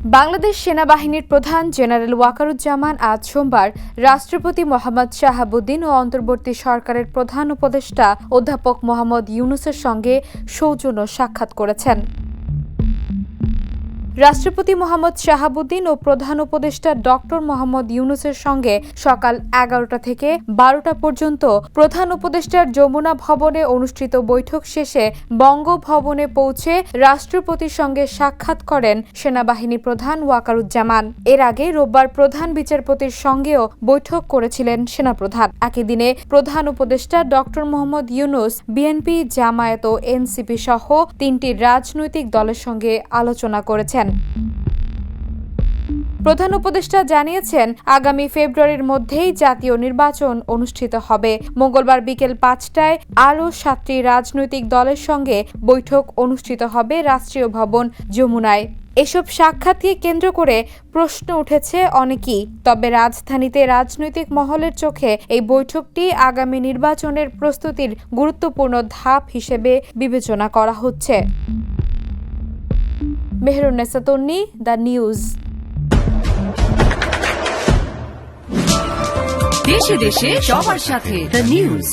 বাংলাদেশ সেনাবাহিনীর প্রধান জেনারেল ওয়াকারুজ্জামান আজ সোমবার রাষ্ট্রপতি মোহাম্মদ শাহাবুদ্দিন ও অন্তর্বর্তী সরকারের প্রধান উপদেষ্টা অধ্যাপক মোহাম্মদ ইউনুসের সঙ্গে সৌজন্য সাক্ষাৎ করেছেন। রাষ্ট্রপতি মোহাম্মদ শাহাবুদ্দিন ও প্রধান উপদেষ্টা ডক্টর মোহাম্মদ ইউনুসের সঙ্গে সকাল এগারোটা থেকে বারোটা পর্যন্ত প্রধান উপদেষ্টার যমুনা ভবনে অনুষ্ঠিত বৈঠক শেষে বঙ্গভবনে পৌঁছে রাষ্ট্রপতির সঙ্গে সাক্ষাৎ করেন সেনাবাহিনী প্রধান ওয়াকারুজ্জামান। এর আগে রোববার প্রধান বিচারপতির সঙ্গেও বৈঠক করেছিলেন সেনাপ্রধান। একই দিনে প্রধান উপদেষ্টা ডক্টর মোহাম্মদ ইউনুস, বিএনপি, জামায়াত ও এনসিপি সহ তিনটি রাজনৈতিক দলের সঙ্গে আলোচনা করেছেন। প্রধান উপদেষ্টা জানিয়েছেন, আগামী ফেব্রুয়ারির মধ্যেই জাতীয় নির্বাচন অনুষ্ঠিত হবে। মঙ্গলবার বিকেল পাঁচটায় আরও সাতটি রাজনৈতিক দলের সঙ্গে বৈঠক অনুষ্ঠিত হবে রাষ্ট্রীয় ভবন যমুনায়। এসব সাক্ষাৎকে কেন্দ্র করে প্রশ্ন উঠেছে অনেকেই, তবে রাজধানীতে রাজনৈতিক মহলের চোখে এই বৈঠকটি আগামী নির্বাচনের প্রস্তুতির গুরুত্বপূর্ণ ধাপ হিসেবে বিবেচনা করা হচ্ছে। Mehrunnesa Tonni the news. দেশে দেশে সবার সাথে দ্য নিউজ।